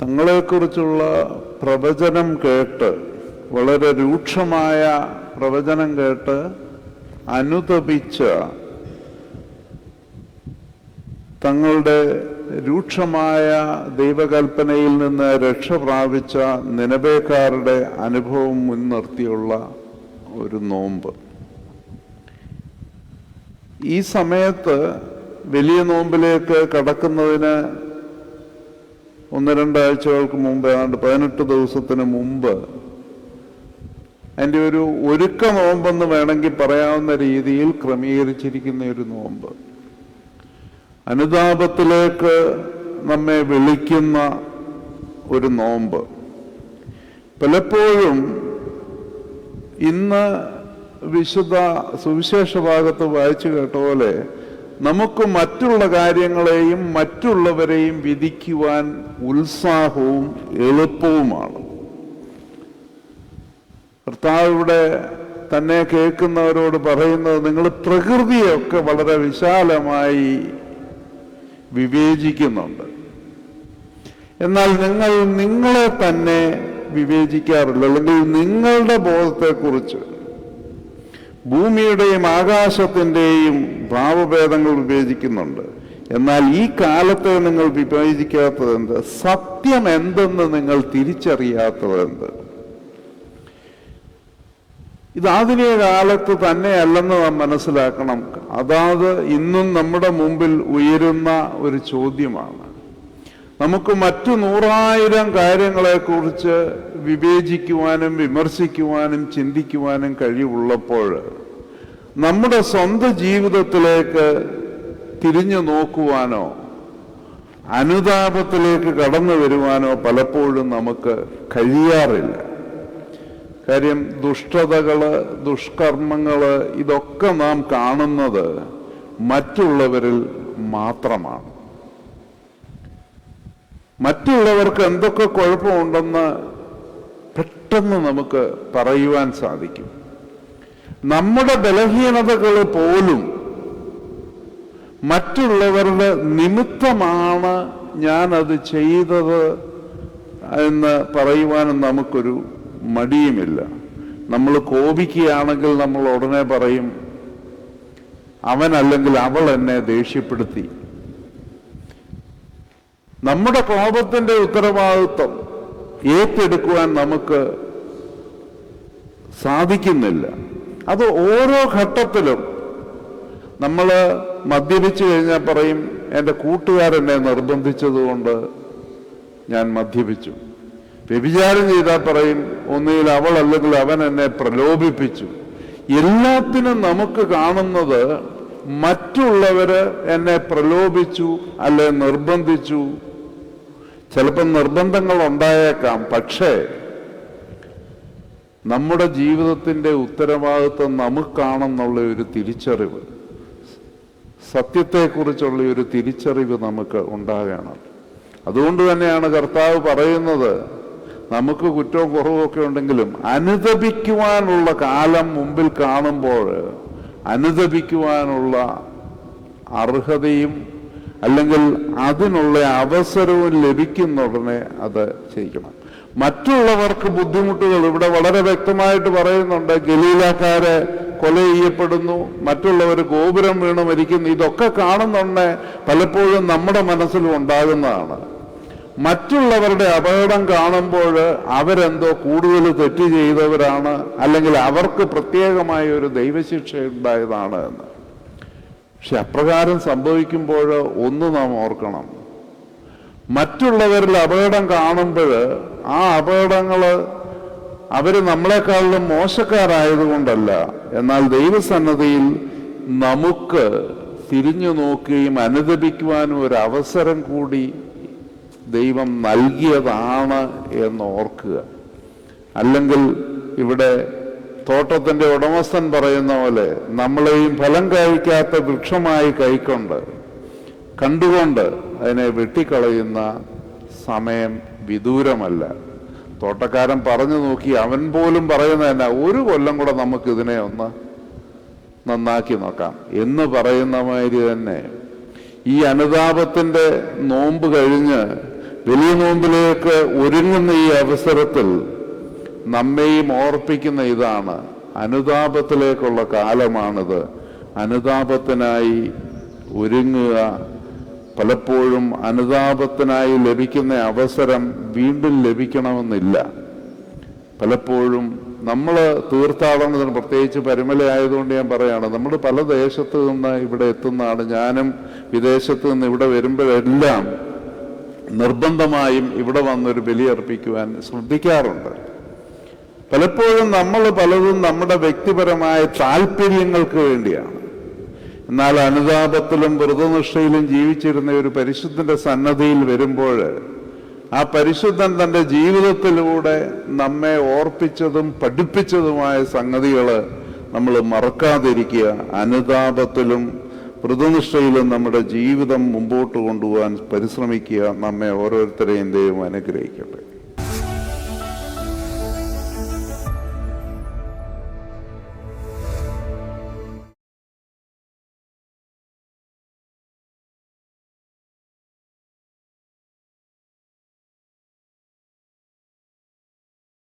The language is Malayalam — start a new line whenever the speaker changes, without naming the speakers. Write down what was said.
തങ്ങളെക്കുറിച്ചുള്ള പ്രവചനം കേട്ട് വളരെ രൂക്ഷമായ പ്രവചനം കേട്ട് അനുതപിച്ച തങ്ങളുടെ രൂക്ഷമായ ദൈവകൽപ്പനയിൽ നിന്ന് രക്ഷ പ്രാപിച്ച നിലവേക്കാരുടെ അനുഭവം മുൻനിർത്തിയുള്ള ഒരു നോമ്പ്. ഈ സമയത്ത് വലിയ നോമ്പിലേക്ക് കടക്കുന്നതിന് ഒന്ന് രണ്ടാഴ്ചകൾക്ക് മുമ്പ് ഏതാണ്ട് പതിനെട്ട് ദിവസത്തിന് മുമ്പ് അതിന്റെ ഒരു ഒരുക്ക നോമ്പെന്ന് വേണമെങ്കിൽ പറയാവുന്ന രീതിയിൽ ക്രമീകരിച്ചിരിക്കുന്ന ഒരു നോമ്പ്. അനുതാപത്തിലേക്ക് നമ്മെ വിളിക്കുന്ന ഒരു നോമ്പ്. പലപ്പോഴും ഇന്ന് വിശുദ്ധ സുവിശേഷ ഭാഗത്ത് വായിച്ചു കേട്ട പോലെ നമുക്ക് മറ്റുള്ള കാര്യങ്ങളെയും മറ്റുള്ളവരെയും വിധിക്കുവാൻ ഉത്സാഹവും എളുപ്പവുമാണ്. കർത്താവിടെ തന്നെ കേൾക്കുന്നവരോട് പറയുന്നത് നിങ്ങൾ പ്രകൃതിയൊക്കെ വളരെ വിശാലമായി വിവേചിക്കുന്നുണ്ട്. എന്നാൽ നിങ്ങൾ നിങ്ങളെ തന്നെ വിവേചിക്കാറില്ല. അല്ലെങ്കിൽ നിങ്ങളുടെ ബോധത്തെക്കുറിച്ച് ഭൂമിയുടെയും ആകാശത്തിന്റെയും ഭാവഭേദങ്ങൾ വിവേചിക്കുന്നുണ്ട്. എന്നാൽ ഈ കാലത്തെ നിങ്ങൾ വിവേചിക്കാത്തത് എന്ത്? സത്യം എന്തെന്ന് നിങ്ങൾ തിരിച്ചറിയാത്തത് എന്ത്? ഇത് ആധുനിക കാലത്ത് തന്നെയല്ലെന്ന് നാം മനസ്സിലാക്കണം. അതാത് ഇന്നും നമ്മുടെ മുമ്പിൽ ഉയരുന്ന ഒരു ചോദ്യമാണ്. നമുക്ക് മറ്റു നൂറായിരം കാര്യങ്ങളെക്കുറിച്ച് വിവേചിക്കുവാനും വിമർശിക്കുവാനും ചിന്തിക്കുവാനും കഴിവുള്ളപ്പോൾ നമ്മുടെ സ്വന്തം ജീവിതത്തിലേക്ക് തിരിഞ്ഞു നോക്കുവാനോ അനുതാപത്തിലേക്ക് കടന്നു വരുവാനോ പലപ്പോഴും നമുക്ക് കഴിയാറില്ല. കാര്യം ദുഷ്ടതകൾ ദുഷ്കർമ്മങ്ങൾ ഇതൊക്കെ നാം കാണുന്നത് മറ്റുള്ളവരിൽ മാത്രമാണ്. മറ്റുള്ളവർക്ക് എന്തൊക്കെ കുഴപ്പമുണ്ടെന്ന് പെട്ടെന്ന് നമുക്ക് പറയുവാൻ സാധിക്കും. നമ്മുടെ ബലഹീനതകൾ പോലും മറ്റുള്ളവരുടെ നിമിത്തമാണ് ഞാനത് ചെയ്തത് എന്ന് പറയുവാനും നമുക്കൊരു മടിയുമില്ല. നമ്മൾ കോപിക്കുകയാണെങ്കിൽ നമ്മൾ ഉടനെ പറയും അവൻ അല്ലെങ്കിൽ അവൾ എന്നെ ദേഷ്യപ്പെടുത്തി. നമ്മുടെ കോപത്തിന്റെ ഉത്തരവാദിത്വം ഏറ്റെടുക്കുവാൻ നമുക്ക് സാധിക്കുന്നില്ല. അത് ഓരോ ഘട്ടത്തിലും നമ്മൾ മദ്യപിച്ചു കഴിഞ്ഞാൽ പറയും എന്റെ കൂട്ടുകാരെന്നെ നിർബന്ധിച്ചതുകൊണ്ട് ഞാൻ മദ്യപിച്ചു. വ്യഭിചാരം ചെയ്താൽ പറയും ഒന്നുകിൽ അവൾ അല്ലെങ്കിൽ അവൻ എന്നെ പ്രലോഭിപ്പിച്ചു. എല്ലാത്തിനും നമുക്ക് കാണുന്നത് മറ്റുള്ളവര് എന്നെ പ്രലോഭിച്ചു അല്ലെ നിർബന്ധിച്ചു. ചിലപ്പോൾ നിർബന്ധങ്ങൾ ഉണ്ടായേക്കാം പക്ഷേ നമ്മുടെ ജീവിതത്തിന്റെ ഉത്തരവാദിത്വം നമുക്കാണെന്നുള്ള ഒരു തിരിച്ചറിവ്. സത്യത്തെക്കുറിച്ചുള്ള ഒരു തിരിച്ചറിവ് നമുക്ക് ഉണ്ടാകണം. അതുകൊണ്ട് തന്നെയാണ് കർത്താവ് പറയുന്നത് നമുക്ക് കുറ്റവും കുറവുമൊക്കെ ഉണ്ടെങ്കിലും അനുദപിക്കുവാനുള്ള കാലം മുമ്പിൽ കാണുമ്പോൾ അനുദപിക്കുവാനുള്ള അർഹതയും അല്ലെങ്കിൽ അതിനുള്ള അവസരവും ലഭിക്കുന്ന ഉടനെ അത് ചെയ്യണം. മറ്റുള്ളവർക്ക് ബുദ്ധിമുട്ടുകൾ ഇവിടെ വളരെ വ്യക്തമായിട്ട് പറയുന്നുണ്ട്. ഗലീലക്കാര് കൊല ചെയ്യപ്പെടുന്നു. മറ്റുള്ളവർ ഗോപുരം വീണ് മരിക്കുന്നു. ഇതൊക്കെ കാണുന്നുണ്ട്. പലപ്പോഴും നമ്മുടെ മനസ്സിലും ഉണ്ടാകുന്നതാണ്. മറ്റുള്ളവരുടെ അപകടം കാണുമ്പോൾ അവരെന്തോ കൂടുതൽ തെറ്റ് ചെയ്തവരാണ്. അല്ലെങ്കിൽ അവർക്ക് പ്രത്യേകമായ ഒരു ദൈവശിക്ഷ ഉണ്ടായതാണ് എന്ന്. പക്ഷെ അപ്രകാരം സംഭവിക്കുമ്പോൾ ഒന്ന് നാം ഓർക്കണം. മറ്റുള്ളവരിൽ അപകടം കാണുമ്പോൾ ആ അപകടങ്ങൾ അവർ നമ്മളെക്കാളും മോശക്കാരായതുകൊണ്ടല്ല. എന്നാൽ ദൈവസന്നതിയിൽ നമുക്ക് തിരിഞ്ഞു നോക്കുകയും അനുദപിക്കുവാനും ഒരു അവസരം കൂടി ദൈവം നൽകിയതാണ് എന്ന് ഓർക്കുക. അല്ലെങ്കിൽ ഇവിടെ തോട്ടത്തിന്റെ ഉടമസ്ഥൻ പറയുന്ന പോലെ നമ്മളെയും ഫലം കഴിക്കാത്ത വൃക്ഷമായി കൈക്കൊണ്ട് കണ്ടുകൊണ്ട് അതിനെ വെട്ടിക്കളയുന്ന സമയം വിദൂരമല്ല. തോട്ടക്കാരൻ പറഞ്ഞു നോക്കി അവൻ പോലും പറയുന്ന തന്നെ ഒരു കൊല്ലം കൂടെ നമുക്ക് ഇതിനെ ഒന്ന് നന്നാക്കി നോക്കാം എന്ന് പറയുന്ന മാതിരി തന്നെ. ഈ അനുതാപത്തിന്റെ നോമ്പ് കഴിഞ്ഞ് വലിയ നോമ്പിലേക്ക് ഒരുങ്ങുന്ന ഈ അവസരത്തിൽ നമ്മെയും ഓർപ്പിക്കുന്ന ഇതാണ് അനുതാപത്തിലേക്കുള്ള കാലമാണിത്. അനുതാപത്തിനായി ഒരുങ്ങുക പലപ്പോഴും അനുതാപത്തിനായി ലഭിക്കുന്ന അവസരം വീണ്ടും ലഭിക്കണമെന്നില്ല. പലപ്പോഴും നമ്മൾ തീർത്ഥാടനത്തിന് പ്രത്യേകിച്ച് പരിമല ആയതുകൊണ്ട് ഞാൻ പറയാണ് നമ്മൾ പല ദേശത്ത് നിന്ന് ഇവിടെ എത്തുന്നതാണ്. ഞാനും വിദേശത്ത് നിന്ന് ഇവിടെ വരുമ്പോഴെല്ലാം നിർബന്ധമായും ഇവിടെ വന്നൊരു ബലിയർപ്പിക്കുവാൻ ശ്രദ്ധിക്കാറുണ്ട്. പലപ്പോഴും നമ്മൾ പലതും നമ്മുടെ വ്യക്തിപരമായ താല്പര്യങ്ങൾക്ക് വേണ്ടിയാണ്. എന്നാൽ അനുതാപത്തിലും വ്രതനിഷ്ഠയിലും ജീവിച്ചിരുന്ന ഒരു പരിശുദ്ധന്റെ സന്നദ്ധിയിൽ വരുമ്പോൾ ആ പരിശുദ്ധൻ തന്റെ ജീവിതത്തിലൂടെ നമ്മെ ഓർപ്പിച്ചതും പഠിപ്പിച്ചതുമായ സംഗതികൾ നമ്മൾ മറക്കാതിരിക്കുക. അനുതാപത്തിലും വ്രതനിഷ്ഠയിലും നമ്മുടെ ജീവിതം മുമ്പോട്ട് കൊണ്ടുപോകാൻ പരിശ്രമിക്കുക. നമ്മെ ഓരോരുത്തരെയും ദൈവം അനുഗ്രഹിക്കട്ടെ.